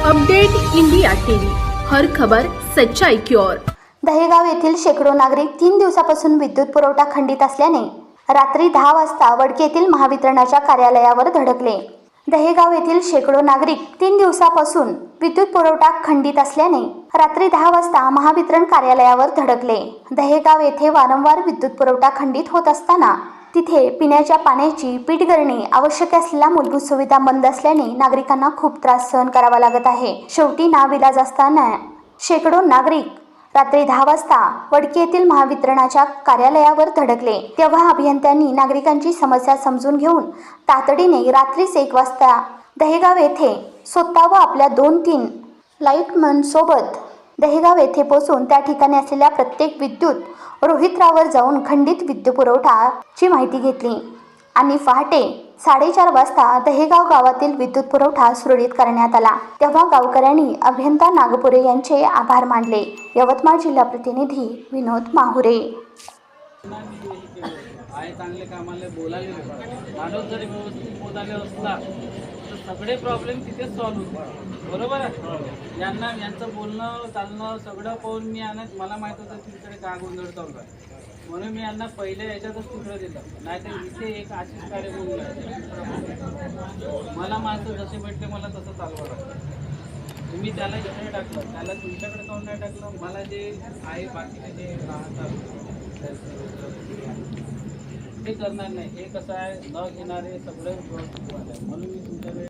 Update India TV. हर खबर सच्चाई की ओर. दहेगाव येथील शेकडो नागरिक तीन दिवसापासून विद्युत पुरवठा खंडित असल्याने रात्री दहा वाजता वडके येथील महावितरणाच्या कार्यालयावर धडकले. दहेगाव येथील शेकडो नागरिक तीन दिवसापासून विद्युत पुरवठा खंडित असल्याने रात्री दहा वाजता महावितरण कार्यालयावर धडकले. दहेगाव येथे वारंवार विद्युत पुरवठा खंडित होत असताना तिथे पिण्याच्या पाण्याची पीठ करणे आवश्यक असलेल्या मूलभूत सुविधा बंद असल्याने नागरिकांना खूप त्रास सहन करावा लागत आहे. शेवटी नाविलाज असताना शेकडो नागरिक रात्री दहा वाजता वडकी येथील महावितरणाच्या कार्यालयावर धडकले. तेव्हा अभियंत्यांनी नागरिकांची समस्या समजून घेऊन तातडीने रात्रीच एक वाजता दहेगाव येथे स्वतः व आपल्या दोन तीन लाईटमन सोबत दहेगाव येथे पोहोचून त्या ठिकाणी असलेल्या प्रत्येक विद्युत रोहित्रावर जाऊन खंडित विद्युत पुरवठाची माहिती घेतली. आणि पहाटे साडेचार वाजता दहेगाव गावातील विद्युत पुरवठा सुरळीत करण्यात आला. तेव्हा गावकऱ्यांनी अभियंता नागपुरे यांचे आभार मानले. यवतमाळ जिल्हा प्रतिनिधी विनोद माहुरे. आहे चांगले कामाला बोलायला माणूस जरी व्यवस्थित बोलायला असला सगळे प्रॉब्लेम तिथेच सॉल्व्ह होते बरोबर आहे? यांना यांचं बोलणं चालणं सगळं पाहून मी यांना मला माहीत होतं तिकडे का गोंधळ चालू आहे म्हणून मी यांना पहिले याच्यातच तिकडं दिलं. नाहीतर इथे एक आशिष कार्य बोलून मला माणसं जसे भेटले मला तसं चालवा लागतं तुम्ही त्याला इकडे टाकलं. त्याला तुमच्याकडे काऊन नाही टाकलं. मला जे आहे बाकीचे जे राहतात ते करणार नाही. हे कसं आहे? न घेणारे सगळे म्हणून मी तुमच्याकडे